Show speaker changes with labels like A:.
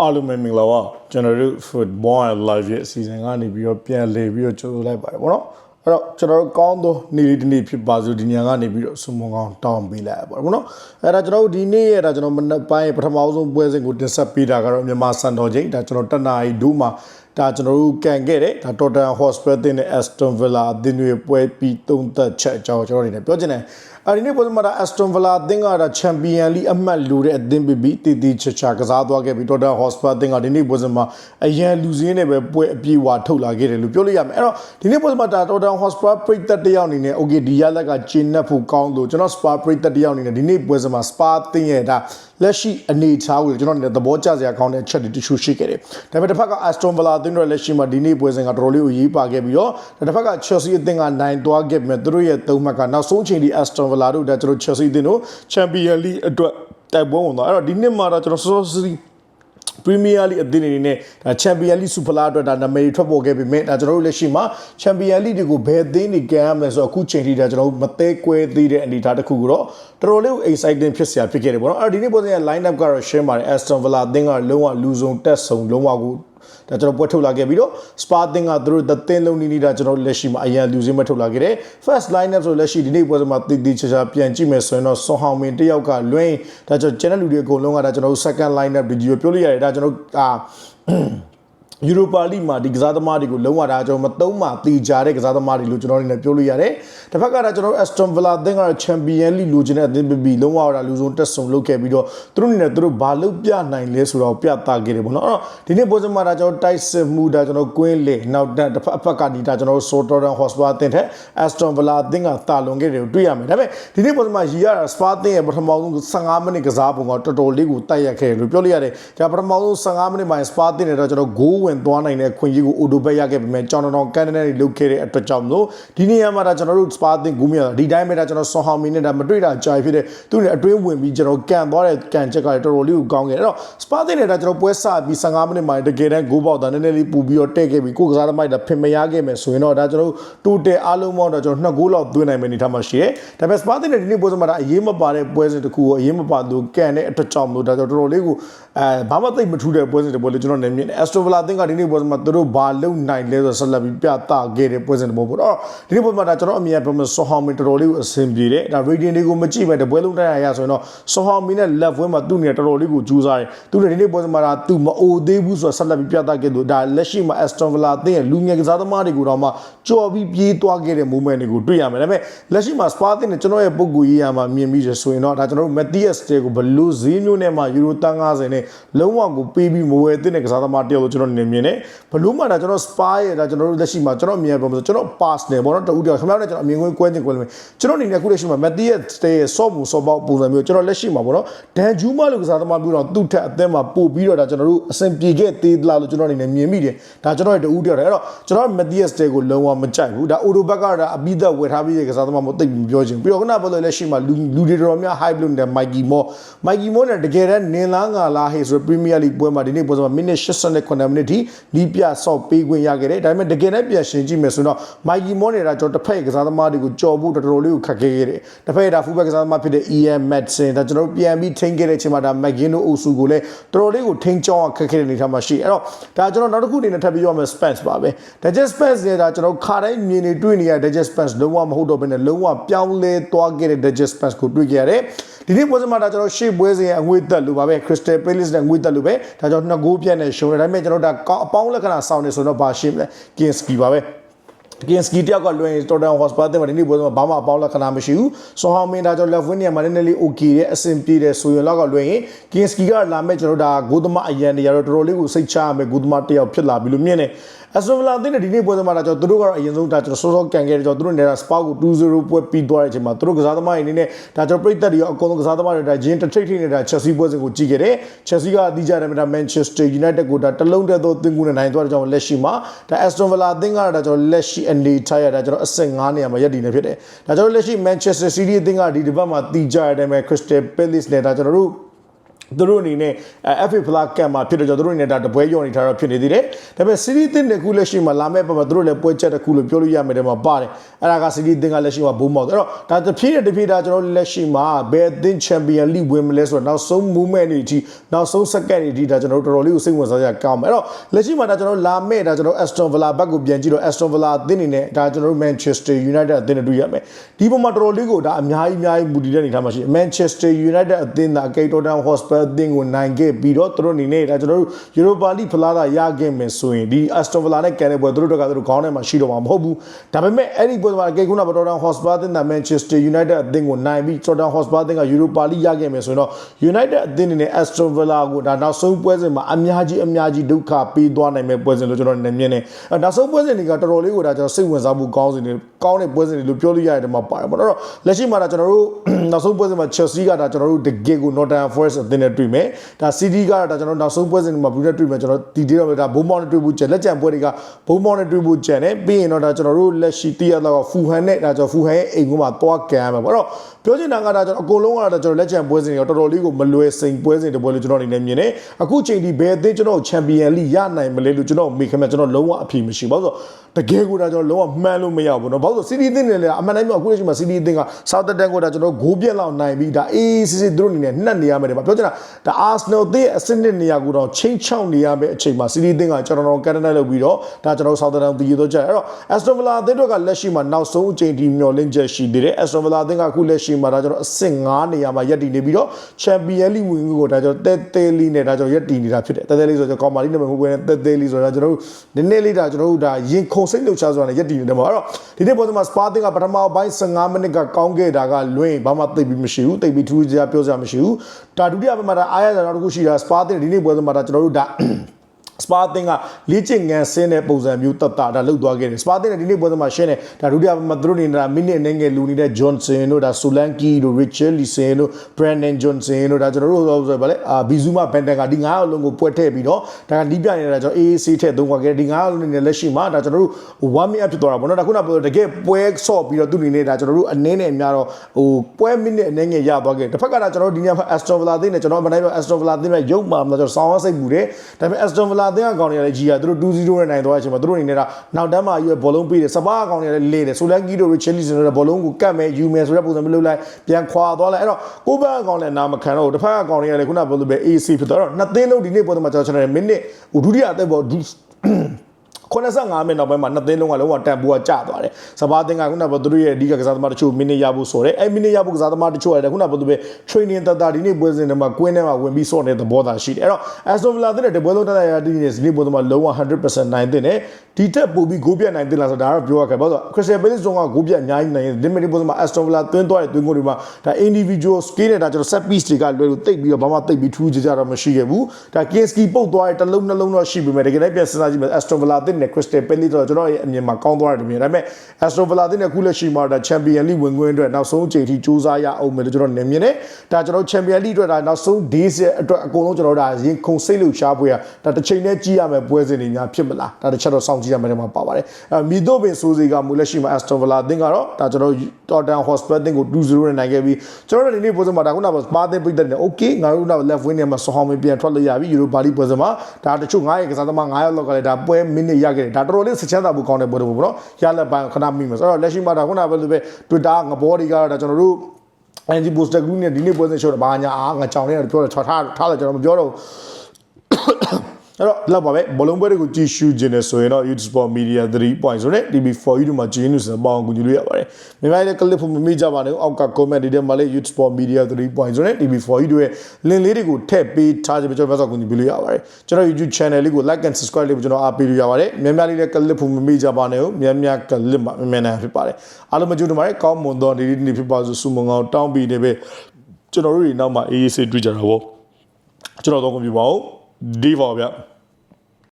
A: အားလုံးပဲမင်္ဂလာပါကျွန်တော်တို့ football and live ရဲ့အစီအစဉ်ကနေပြီးတော့ပြန်လည်ပြီးတော့ကြိုးလိုက်ပါတယ်ဗောနော်အဲ့တော့ကျွန်တော်တို့ကောင်းသောနေ့လေးတစ်နေ့ဖြစ်ပါစို့ဒီညကနေပြီးတော့ဆုမွန်ကောင်းတောင်းပေးလိုက်ပါဗောနော်အဲ့ဒါကျွန်တော်တို့ဒီနေ့ရဲ့ဒါကျွန်တော်မနက်ပိုင်းပထမဆုံးပွဲစဉ်ကိုတင်ဆက်ပေးတာကတော့မြန်မာစံတော်ချိန်ဒါကျွန်တော်တက်နာရီဒူးမှာဒါကျွန်တော်တို့ကန်ခဲ့တဲ့ဒါ Tottenham Hotspur တင်တဲ့ Aston Villa အသင်းတွေပွဲပြီးသုံးသက်ချက်အကြောင်းကျွန်တော်အနေနဲ့ပြောချင်တယ် အဲဒီနေ့ပွဲမှာဒါ Aston Villa အသင်းကဒါ Champion League အမှတ်လူတဲ့အသင်းပြီးပြီးတည်တည်ချာချာကစားသွားခဲ့ပြီး Tottenham Hotspur အသင်းကဒီနေ့ပွဲမှာအရန်လူစင်းနဲ့ပဲပွဲအပြေးဝါထုတ်လာခဲ့တယ်လို့ပြောလို့ရမယ်အဲ့တော့ဒီနေ့ပွဲမှာဒါ Tottenham Hotspur ပရိသတ်တယောက်အနေနဲ့ okay ဒီရလက်ကကျင်းနှက်ဖို့ကောင်းလို့ကျွန်တော် Spa ပရိသတ်တယောက်အနေနဲ့ဒီနေ့ပွဲမှာ Spa အသင်းရဲ့ဒါလက်ရှိအနေအထားကိုကျွန်တော်အနေနဲ့သဘောကျစရာကောင်းတဲ့အချက်တွေတချို့ရှိခဲ့တယ်ဒါပေမဲ့တစ်ဖက်က Aston Villa အသင်းတို့လက်ရှိမှာဒီနေ့ပွဲစဉ်ကတော်တော်လေးကိုရေးပါခဲ့ပြီးတော့တစ်ဖက်က Chelsea အသင်းကနိုင်သွားခဲ့ပေမဲ့သူတို့ရဲ့သုံးမှတ်ကနောက်ဆုံးချိန်ဒီ Aston Villa တို့ဒါကျွန်တော် Chelsea အသင်းတို့ Champions League အတွက်တိုက်ပွဲဝင်သွားအဲ့တော့ဒီနှစ်မှာတော့ကျွန်တော်စောစောစီး ပရီးမီးယားလိအသင်းအနေနဲ့ဒါချန်ပီယံလိစူပလာအတွက်ဒါနာမည်ထွက်ပေါ်ခဲ့ပေမဲ့ဒါကျွန်တော်တို့လက်ရှိမှာချန်ပီယံလိတွေကိုဘယ်အသင်းတွေကမ်းရမလဲဆိုတော့အခုချိန်ထိဒါကျွန်တော်တို့မသေးကွဲသေးတဲ့အနေအထားတစ်ခုကိုတော့တော်တော်လေးကို exciting ဖြစ်စရာဖြစ်ခဲ့တယ်ပေါ့နော်အဲ့တော့ဒီနေ့ပုံစံရဲ့ line up ကတော့ရှင်းပါတယ် Aston Villa အသင်းကလုံးဝလူစုံတက်ဆုံလုံးဝကို ဒါကျွန်တော်ပွဲထုတ်လာခဲ့ပြီးတော့ Spa အသင်းကသူတို့သသင်းလုံးနီးနီးဒါကျွန်တော်လက်ရှိမှာအရန်လူစင်းမထုတ်လာခဲ့တယ် first line up ဆိုလက်ရှိဒီနေ့ပွဲမှာတည်တည်ချာချာပြန်ကြည့်မယ်ဆိုရင်တော့ဆွန်ဟောင်မင်တယောက်ကလွင်းဒါကျွန်တော် channel လူတွေအကုန်လုံးကဒါကျွန်တော် second line up ဒီပြောလို့ရတယ်ဒါကျွန်တော်အာ ယူရိုပါလိမှာဒီကစားသမားတွေကိုလုံးဝဒါကျွန်တော်မသုံးမှတေချာတဲ့ကစားသမားတွေလို့ကျွန်တော်အနေနဲ့ပြောလို့ရတယ်။တစ်ဖက်ကဒါကျွန်တော် Aston Villa အသင်းကတော့ Champion League လိုချင်တဲ့အသင်းပဲပြီးလုံးဝဒါလူစုံတက်ဆုံလုပ်ခဲ့ပြီးတော့သူတို့အနေနဲ့သူတို့ဘာလုပ်ပြနိုင်လဲဆိုတော့ပြသခဲ့တယ်ပေါ့နော်။အဲ့တော့ဒီနေ့ပွဲစဉ်မှာဒါကျွန်တော်တိုက်စစ်မှုဒါကျွန်တော်ကွင်းလေနောက်တစ်ဖက်အဖက်ကဒီဒါကျွန်တော် Southampton Hotspur အသင်းထက် Aston Villa အသင်းကတာလွန်ခဲ့တယ်ကိုတွေ့ရမယ်။ဒါပေမဲ့ဒီနေ့ပွဲစဉ်မှာရီရတာ Spa အသင်းရဲ့ပထမဆုံး15မိနစ်ကစားပုံကတော်တော်လေးကိုတိုက်ရက်ခဲ့တယ်လို့ပြောလို့ရတယ်။ဒါပထမဆုံး15မိနစ်မှာ Spa အသင်းနဲ့တော့ကျွန်တော်ဂိုးဝင်သွားနိုင်တဲ့ခွင့်ကြီးကိုအိုဒိုဘက်ရခဲ့ပေမဲ့ကျောင်းတော်ကန်တနယ်တွေလုတ်ခဲ့တဲ့အတွက်ကြောင့်မလို့ဒီနေရာမှာဒါကျွန်တော်တို့စပါတင်ဂူးမြဒီတိုင်းပဲဒါကျွန်တော်ဆွန်ဟောင်မီနဲ့ဒါမတွေ့တာကြာဖြစ်တဲ့သူနဲ့အတွင်းဝင်ပြီးကျွန်တော်ကန်သွားတဲ့ကန်ချက်ကလည်းတော်တော်လေးကိုကောင်းခဲ့တယ်အဲ့တော့စပါတင်နဲ့ဒါကျွန်တော်ပွဲစပြီး15မိနစ်မှာတကယ်တမ်းဂိုးပေါက်တာနည်းနည်းလေးပူပြီးတော့တဲ့ခဲ့ပြီးကိုကစားသမားတွေဖင်မရခဲ့မယ်ဆိုရင်တော့ဒါကျွန်တော်တူတဲအားလုံးပေါင်းတော့ကျွန်တော်နှစ်ဂိုးလောက်သွင်းနိုင်မယ်အနေထားမှာရှိတယ်ဒါပေမဲ့စပါတင်နဲ့ဒီနေ့ပွဲစမှာဒါအရေးမပါတဲ့ပွဲစဉ်တစ်ခုကိုအရေးမပါသူကန်တဲ့အတွက်ကြောင့်မလို့ဒါကျွန်တော်တော်တော်လေးကိုအဲဘာမှသိပ်မထူးတဲ့ပွဲစဉ်တစ်ပွဲလေးကျွန်တော်နေမြင်တယ်အက်စတိုဗလာအသင်းကဒီနေ့ပွဲစမှာသူတို့ဘာလုံနိုင်လဲဆိုဆက်လက်ပြီးပြသခဲ့တဲ့ပွဲစဉ်တစ်ပွဲပေါ့တော့ဒီနေ့ပွဲမှာဒါကျွန်တော်အမြင်ပြောမယ်ဆောဟောင်မင်တော်တော်လေးကိုအဆင်ပြေတယ်ဒါ rating တွေကိုမကြည့်ပဲတပွဲလုံးတိုက်ရရဆိုရင်တော့ဆောဟောင်မင်နဲ့ left wing မှာသူ့နေတော်တော်လေးကိုကြိုးစားတယ်သူလည်းဒီနေ့ပွဲစဉ်မှာဒါသူမအိုသေးဘူးဆိုတော့ဆက်လက်ပြီးပြသခဲ့လို့ဒါလက်ရှိမှာ Aston Villa အသင်းရဲ့လူငယ်ကစားသမားတွေကိုတော့မှကြော်ပြီးပြေးသွားခဲ့တဲ့ moment တွေကိုတွေ့ရမယ်ဒါပေမဲ့လက်ရှိမှာ Spa အသင်းနဲ့ကျွန်တော်ရဲ့ပုံကူရေးရမှာမြင်ပြီးရဆိုရင်တော့ဒါကျွန်တော်တို့ Matthias Stay ကိုဘလို့ဈေးမျိုးနဲ့မှယူရိုတန်း90နဲ့လုံးဝကိုပေးပြီးမဝယ်သင့်တဲ့ကစားသမားတယောက်လို့ကျွန်တော်နေမြင်တယ်ဘလို့မှဒါကျွန်တော် Spa ရဲ့ဒါကျွန်တော်တို့လက်ရှိမှာကျွန်တော်အမြင်ပြောမှာဆိုကျွန်တော် pass နဲ့ပေါ့နော်တူတူခင်ဗျားတို့ကျွန်တော်အမြင်ကွင်းကွဲချင်းကွဲလို့ကျွန်တော်အနေနဲ့အခုလက်ရှိမှာ Matthias Stay ရဲ့ soft မှု soft ပေါက်ပုံစံမျိုးကျွန်တော်လက်ရှိမှာပေါ့နော်ဒန်ဂျူးမလို့ကစားသမားမျိုးတော့သူ့ထက်အသက်မှာပို့ပြီးတော့ဒါကျွန်တော်တို့အဆင်ပြေခဲ့သေးသလားလို့ကျွန်တော်အနေနဲ့မြင်မိတယ်ဒါကျွန်တော်ရဲ့တူတူတယ်အဲ့တော့ကျွန်တော် Matthias Stay ကိုလုံးဝမကြိုက်ဘူးဒါ Odo ဘက်ကဒါအပိသက်ဝယ်ထားပြီးတဲ့ကစားသမားမျိုးသိပ်မပြောချင်ဘူးပြီးတော့ခုနကပြောလို့လက်ရှိမှာလူလူတွေတော်များ hype လုပ်နေတဲ့ Mikey Moore Mikey Moore နဲ့တကယ်တမ်းနင်လားငါလားဟေးဆို Premier League ပွဲမှာဒီနေ့ပွဲမှာမိနစ်89မိနစ်ထိလီးပြဆော့ပေးခွင့်ရခဲ့တယ်ဒါပေမဲ့တကယ်တမ်းပြန်ရှင်ကြည့်မယ်ဆိုတော့ Mikey Moore နေတာကျွန်တော်တစ်ဖက်ကစားသမားတွေကိုကြော်ဖို့တော်တော်လေးကိုခက်ခဲခဲ့တယ်တစ်ဖက်ကဒါ fullback ကစားသမားဖြစ်တဲ့ Ian Madsen ဒါကျွန်တော်တို့ပြန်ပြီးထိန်းခဲ့တဲ့အချိန်မှာဒါ McGinn အုပ်စုကိုလည်းတော်တော်လေးကိုထိန်းချောင်းအောင်ခက်ခဲတဲ့အနေအထားမှာရှိအဲ့တော့ဒါကျွန်တော်နောက်တစ်ခုအနေနဲ့ထပ်ပြီးပြောမယ် Spence ပါပဲ Digest Spence နေတာကျွန်တော်ခါတိုင်းမြင်နေတွေ့နေရ Digest Spence လုံးဝမဟုတ်တော့ဘဲနဲ့လုံးဝပြောင်းလဲသွားခဲ့တဲ့ Digest Spence ကိုတွေ့ကြရတယ်ဒီနေ့ပွဲစဉ်မှာဒါကျွန်တော်ရှေ့ပွဲစဉ်ရဲ့အငွေသက်လို့ပါပဲ Crystal Palace နဲ့ငွေသက်လို့ပဲဒါကြောင့်နှစ်ဂိုးပြတ်နဲ့ရှုံးတယ်ဒါပေမဲ့ကျွန်တော်ဒါအပေါင်းလက္ခဏာဆောင်နေဆိုတော့ဘာရှင်းမလဲ Kinski ပါပဲကင်စကီတယောက်ကလွင်တော်တန်ဟော့စပါတဲ့မှာဒီနေ့ပွဲမှာဘာမှအပေါင်းလက္ခဏာမရှိဘူး။ဆွန်ဟောင်မင်ဒါကြောင့် left wing နေရာမှာနည်းနည်းလေး okay တဲ့အဆင်ပြေတယ်ဆိုရင်တော့ကလွင်ရင်ကင်စကီကလာမဲ့ကျွန်တော်ဒါဂိုးသမားအရန်တွေရတော့တော်တော်လေးကိုစိတ်ချရမယ်ဂိုးသမားတယောက်ဖြစ်လာပြီလို့မြင်တယ်။ အစတိုဗလာတင်းတဲ့ဒီနေ့ပွဲမှာဒါကြောင့်သူတို့ကတော့အရင်ဆုံးဒါကျွန်တော်စောစောကန်ခဲ့တယ်ကြောင့်သူတို့နေတာစပါကို2-0ပွဲပြီးသွားတဲ့အချိန်မှာသူတို့ကစားသမားတွေအနေနဲ့ဒါကျွန်တော်ပြိသက်တွေရောအကုန်လုံးကစားသမားတွေဒါဂျင်းတစ်ထိတ်ထိတ်နေတာချက်စီပွဲစဉ်ကိုကြည့်ခဲ့တယ်။ချက်စီကအတိအကျတယ်မှာ Manchester United ကိုဒါတလုံးတက်သောသင်ကူနဲ့နိုင်သွားတဲ့ကြောင့်လက်ရှိမှာဒါ Aston Villa အသင်းကတော့ဒါကျွန်တော်လက်ရှိအနေထားရဒါကျွန်တော်အဆင့်9နေရာမှာရပ်တည်နေဖြစ်တယ်။ဒါကျွန်တော်လက်ရှိ Manchester City အသင်းကဒီဒီဘက်မှာတီးကြရတဲ့မဲ့ Crystal Palace နဲ့ဒါကျွန်တော်တို့ သူတို့အနေနဲ့ FA Plus ကတ်မှာဖြစ်တော့ကျွန်တော်တို့အနေနဲ့ဒါတပွဲရောနေထားတော့ဖြစ်နေသေးတယ်ဒါပေမဲ့ series တင်တစ်ခုလက်ရှိမှာလာမဲ့ပတ်မှာသူတို့လည်းပွဲချက်တစ်ခုလို့ပြောလို့ရမယ်တဲ့မှာပါတယ်အဲ့ဒါက series တင်ကလက်ရှိမှာဘုံမောက်အဲ့တော့ဒါတဖြည်းတဖြည်းဒါကျွန်တော်တို့လက်ရှိမှာဘယ်အသင်း Champion League ဝင်မလဲဆိုတော့နောက်ဆုံး movement တွေအထိနောက်ဆုံး second တွေအထိဒါကျွန်တော်တို့တော်တော်လေးကိုစိတ်ဝင်စားကြကောင်းမယ်အဲ့တော့လက်ရှိမှာဒါကျွန်တော်တို့လာမဲ့ဒါကျွန်တော် Aston Villa ဘက်ကိုပြန်ကြည့်တော့ Aston Villa အသင်းအနေနဲ့ဒါကျွန်တော်တို့ Manchester United အသင်းနဲ့တွေ့ရမယ်ဒီပုံမှာတော်တော်လေးကိုဒါအများကြီးအများကြီးမူတည်တဲ့အနေထားမှာရှိတယ် Manchester United အသင်းက Tottenham Hotspur အသင်းကိုနိုင်ခဲ့ပြီးတော့သူတို့အနေနဲ့ဒါကျွန်တော်တို့ Europa League ဖလားသာရခဲ့မယ်ဆိုရင်ဒီ Aston Villa နဲ့ကန်တဲ့ပွဲသူတို့တို့ကသူတို့ခေါင်းထဲမှာရှိတော့မှာမဟုတ်ဘူးဒါပေမဲ့အဲ့ဒီပွဲမှာအကေကုနာ Tottenham Hotspur အသင်းက Manchester United အသင်းကိုနိုင်ပြီး Tottenham Hotspur အသင်းက Europa League ရခဲ့မယ်ဆိုရင်တော့ United အသင်းအနေနဲ့ Aston Villa ကိုဒါနောက်ဆုံးပွဲစဉ်မှာအများကြီးအများကြီးဒုက္ခပေးသွားနိုင်မဲ့ပွဲစဉ်လို့ကျွန်တော်နေမြင်နေအဲနောက်ဆုံးပွဲစဉ်တွေကတော်တော်လေးကိုဒါကျွန်တော်စိတ်ဝင်စားမှုကောင်းစဉ်တွေကောင်းတဲ့ပွဲစဉ်တွေလို့ပြောလို့ရတယ်မှာပါတယ်ပေါ့နော်လက်ရှိမှာဒါကျွန်တော်တို့နောက်ဆုံးပွဲစဉ်မှာ Chelsea ကဒါကျွန်တော်တို့တကယ်ကို Nottingham Forest အသင်းနဲ့တွေ့မယ်ဒါ City ကဒါကျွန်တော်နောက်ဆုံးပွဲစဉ်တွေမှာ Blue နဲ့တွေ့မယ်ကျွန်တော်ဒီတေးတော့ဒါဘုံမောင်းနဲ့တွေ့ဖို့ကြက်လက်ကြံပွဲတွေကဘုံမောင်းနဲ့တွေ့ဖို့ကြက်တယ်ပြီးရင်တော့ဒါကျွန်တော်တို့လက်ရှိတည့်ရတော့ဖူဟန်နဲ့ဒါကျွန်တော်ဖူဟန်ရဲ့အိမ်ကမှသွားကန်ရမှာပေါ့နော်ပြောချင်တာကဒါကျွန်တော်အကုန်လုံးကတော့ကျွန်တော်လက်ချံပွဲစဉ်တွေတော်တော်လေးကိုမလွယ်စိန်ပွဲစဉ်တပွဲလို့ကျွန်တော်အနေနဲ့မြင်တယ်အခုချိန်ဒီဘယ်အသင်းကျွန်တော်ချန်ပီယံလိရနိုင်မလဲလို့ကျွန်တော်မေးခင်ဗျကျွန်တော်လုံးဝအဖြေမရှိဘူးဘာလို့ တကယ်ကိုဒါကျွန်တော်လုံးဝမှန်းလို့မရဘူးเนาะဘာလို့စီးတီးအသင်းတွေလည်းအမှန်တိုင်းမှာအခုချိန်မှာစီးတီးအသင်းကဆောက်တတန်ကိုဒါကျွန်တော်ဂိုးပြက်လောက်နိုင်ပြီးဒါအေးစစ်စစ်သူတို့အနေနဲ့နှက်နေရမယ်တဲ့ပြောချင်တာဒါအာဆနယ်အသင်းအဆင့်နှစ်နေရာကိုတော့ချင်းချောင်းနေရမယ့်အချိန်မှာစီးတီးအသင်းကကျွန်တော်တို့ကန်တနိုက်လုပ်ပြီးတော့ဒါကျွန်တော်ဆောက်တတန်တည်ရတော့ကြတယ်အဲ့တော့အက်စတိုဗလာအသင်းတို့ကလက်ရှိမှာနောက်ဆုံးအချိန်ဒီမျော်လင့်ချက်ရှိသေးတယ်အက်စတိုဗလာအသင်းကအခုလက်ရှိမှာဒါကျွန်တော်အဆင့်9နေရာမှာရပ်တည်နေပြီးတော့ချန်ပီယံလိဝင်ကိုဒါကျွန်တော်တဲတဲလေးနဲ့ဒါကျွန်တော်ရပ်တည်နေတာဖြစ်တယ်တဲတဲလေးဆိုတော့ကောင်မာလီနဲ့မဟုတ်ဘဲနဲ့တဲတဲလေးဆိုတော့ကျွန်တော်တို့နည်းနည်းလေးဒါကျွန်တော်တို့ဒါရင်ခုန် စိတ်လှုပ်ရှားဆိုတာနဲ့ရပ်တည်နေတယ်ပေါ့အဲ့တော့ဒီနေ့ပေါ်မှာစပါတင်ကပထမပိုင်း15မိနစ်ကကောင်းခဲ့တာကလွင့်ဘာမှသိပ်ပြီးမရှိဘူးသိပ်ပြီးထူးခြားပြောစရာမရှိဘူးဒါဒုတိယပိုင်းမှာဒါအားရတာတော့တခုရှိတာစပါတင်ဒီနေ့ပွဲမှာဒါကျွန်တော်တို့ဒါ စပါတင်ကလေ့ကျင့်ငန်းဆင်းတဲ့ပုံစံမျိုးတက်တာဒါလှုပ်သွားခဲ့တယ်စပါတင်ကဒီနေ့ပွဲမှာရှင်းတယ်ဒါဒုတိယမှာသူတို့နေတာမိနစ်အနေငယ်လူနေတဲ့ Johnson တို့ဒါ Solanke တို့ Richard Lisen တို့ Brandon Johnson တို့ဒါကျွန်တော်တို့ဆိုဗါလေအာ Bizuma Benten ကဒီ9ယောက်လုံးကိုပွက်ထည့်ပြီးတော့ဒါကနီးပြနေတာကျွန်တော် AAC ထည့်သုံးခွာခဲ့ဒီ9ယောက်လုံးနေလက်ရှိမှာဒါကျွန်တော်တို့ one minute ဖြစ်သွားတာပေါ့နော်ဒါခုနကတကယ်ပွဲဆော့ပြီးတော့သူနေနေတာကျွန်တော်တို့အနေနဲ့အများတော့ဟိုပွဲမိနစ်အနေငယ်ရသွားခဲ့တစ်ဖက်ကဒါကျွန်တော်တို့ဒီနေ့ Aston Villa သိနေကျွန်တော်မနိုင်ပြ Aston Villa သိနေရုပ်မှာမလားကျွန်တော်ဆောင်းဝစိတ်ပူတယ်ဒါပေမဲ့ Aston Villa အသင်းအကောင်တွေကလည်းကြီးရသူတို့2-0နဲ့နိုင်သွားတဲ့အချိန်မှာသူတို့အနေနဲ့ကနောက်တန်းမှာယူရဘောလုံးပေးတယ်စပါးအကောင်တွေကလည်းလေတယ်ဆိုလန်ကီတို့ Richarlison တို့ဘောလုံးကိုကတ်မယ်ယူမယ်ဆိုတဲ့ပုံစံမျိုးလုပ်လိုက်ပြန်ခွာသွားလိုက်အဲ့တော့ကိုဘန်းအကောင်လည်းနာမခံတော့တစ်ဖက်အကောင်တွေကလည်းခုနကပြောလို့ပဲ AC ဖြစ်သွားတော့နှစ်သင်းလုံးဒီနေ့ပွဲမှာကျွန်တော်ကျွန်တော်မိနစ်ဟိုဒုတိယအသက်ပေါ် 85မိနစ်နောက်ပိုင်းမှာနှစ်သင်းလုံးကလုံးဝတန်ဖိုးကကျသွားတယ်။စပါးသင်းကခုနကသူတို့ရဲ့အဓိကကစားသမားတချို့မိနစ်ရဖို့ဆိုတယ်။အဲမိနစ်ရဖို့ကစားသမားတချို့ရတယ်ခုနကပြောသူပဲ training တတဒီနေ့ပွဲစဉ်တွေမှာကွင်းထဲမှာဝင်ပြီးစော့နေတဲ့သဘောသာရှိတယ်။အဲ့တော့ Aston Villa တဲ့တပွဲလုံးတက်ရတဲ့ဒီနေ့ဒီနေ့ပွဲမှာလုံးဝ100%နိုင်တဲ့နဲ့ဒီတက်ပို့ပြီးဂိုးပြတ်နိုင်တဲ့လားဆိုတော့ဒါတော့ပြောရခဲ့ပါတော့ Crystal Palace ကဂိုးပြတ်အများကြီးနိုင်တယ်ဒီနေ့ပွဲမှာ Aston Villa သွင်းသွားတဲ့သွင်းကိုတွေမှာဒါ individual skill နဲ့ဒါကျွန်တော် set piece တွေကလွယ်လို့တိတ်ပြီးတော့ဘာမှတိတ်ပြီးထူးခြားကြတော့မရှိခဲ့ဘူး။ဒါ Kinski ပုတ်သွားတဲ့တစ်လုံးနှလုံးတော့ရှိပေမဲ့တကယ်လည်းပြန်စဉ်းစားကြည့်မယ် Aston Villa တဲ့နဲ့ Crystal Palace တော့ကျွန်တော်ရဲ့အမြင်မှာကောင်းသွားတယ်မြင်ဒါပေမဲ့ Aston Villa တဲ့နဲ့အခုလက်ရှိမှာဒါ Champion League ဝင်ခွင့်အတွက်နောက်ဆုံးအချိန်ထိစူးစမ်းရအောင်မယ်လို့ကျွန်တော်နေမြင်တယ်ဒါကျွန်တော် Champion League အတွက်ဒါနောက်ဆုံး days အတွက်အကုန်လုံးကျွန်တော်ဒါရင်ခုန်စိတ်လို့ရှားပွဲရဒါတစ်ချိန်နဲ့ကြည့်ရမယ်ပွဲစဉ်တွေများဖြစ်မလားဒါတစ်ချက်တော့စောင့်ကြည့်ရမယ်တဲ့မှာပါပါတယ်အဲမီဒိုဘင်ဆိုစီကမူလက်ရှိမှာ Aston Villa အသင်းကတော့ဒါကျွန်တော် Tottenham Hotspur အသင်းကို2-0နဲ့နိုင်ခဲ့ပြီးကျွန်တော်တို့ဒီနေ့ပွဲစဉ်မှာဒါခုနကစပါးအသင်းပြတ်တဲ့ okay ငါတို့က left wing နဲ့မှာဆောင်းမပြန်ထွက်လို့ရပြီ Europa League ပွဲစဉ်မှာဒါတချို့9ရဲ့ကစားသမား9ယောက်လောက်ကလည်းဒါပွဲမိနစ်ရခဲ့တယ်ဒါတော်တော်လေးစချမ်းသာဖို့ကောင်းတဲ့ပွဲတွေပေါ့နော်ရလက်ပိုင်းခဏမိမယ်ဆိုတော့လက်ရှိမှာဒါခုနကပဲလို့ပဲ Twitter ငဘောတွေကတော့ဒါကျွန်တော်တို့ NG Poster Group နဲ့ဒီနေ့ပွဲစဉ်ရှုပ်တယ်ဘာညာအားငါကြောင်နေတယ်ပြောတယ်ထားထားထားတယ်ကျွန်တော်မပြောတော့ အဲ့တော့လောက်ပါပဲဘလုံးပွဲတွေကိုကြည့်ရှုခြင်းနဲ့ဆိုရင်တော့ YouTube Sport Media 3 point ဆိုတဲ့ TV4U တို့မှာဂျင်းနူးစပေါင်းကူညီလို့ရပါတယ်။မြန်မာရဲ့ clip ဖို့မမေ့ကြပါနဲ့အောက်က comment တွေထဲမှာလည်း YouTube Sport Media 3 point ဆိုတဲ့ TV4U တို့ရဲ့ link လေးတွေကိုထည့်ပေးထားခြင်းပဲကျွန်တော်ဆက်ကူညီပေးလို့ရပါတယ်။ကျွန်တော် YouTube channel လေးကို like and subscribe လေးကိုကျွန်တော်အားပေးလို့ရပါတယ်။မြန်မာလေးရဲ့ clip ဖို့မမေ့ကြပါနဲ့မြန်မာ clip မှာမြန်မာနာဖြစ်ပါတယ်။အားလုံးမကြိုးတမားကောင်းမွန်သောဒီနေ့ဖြစ်ပါစို့ဆုမွန်ကောင်းတောင်းပြီးနေပဲကျွန်တော်တို့တွေနောက်မှာအေးအေးဆေးတွေ့ကြတာပေါ့။ကျွန်တော်တော့ကွန်ပျူတာပေါ့ ဒီပါဗျာ။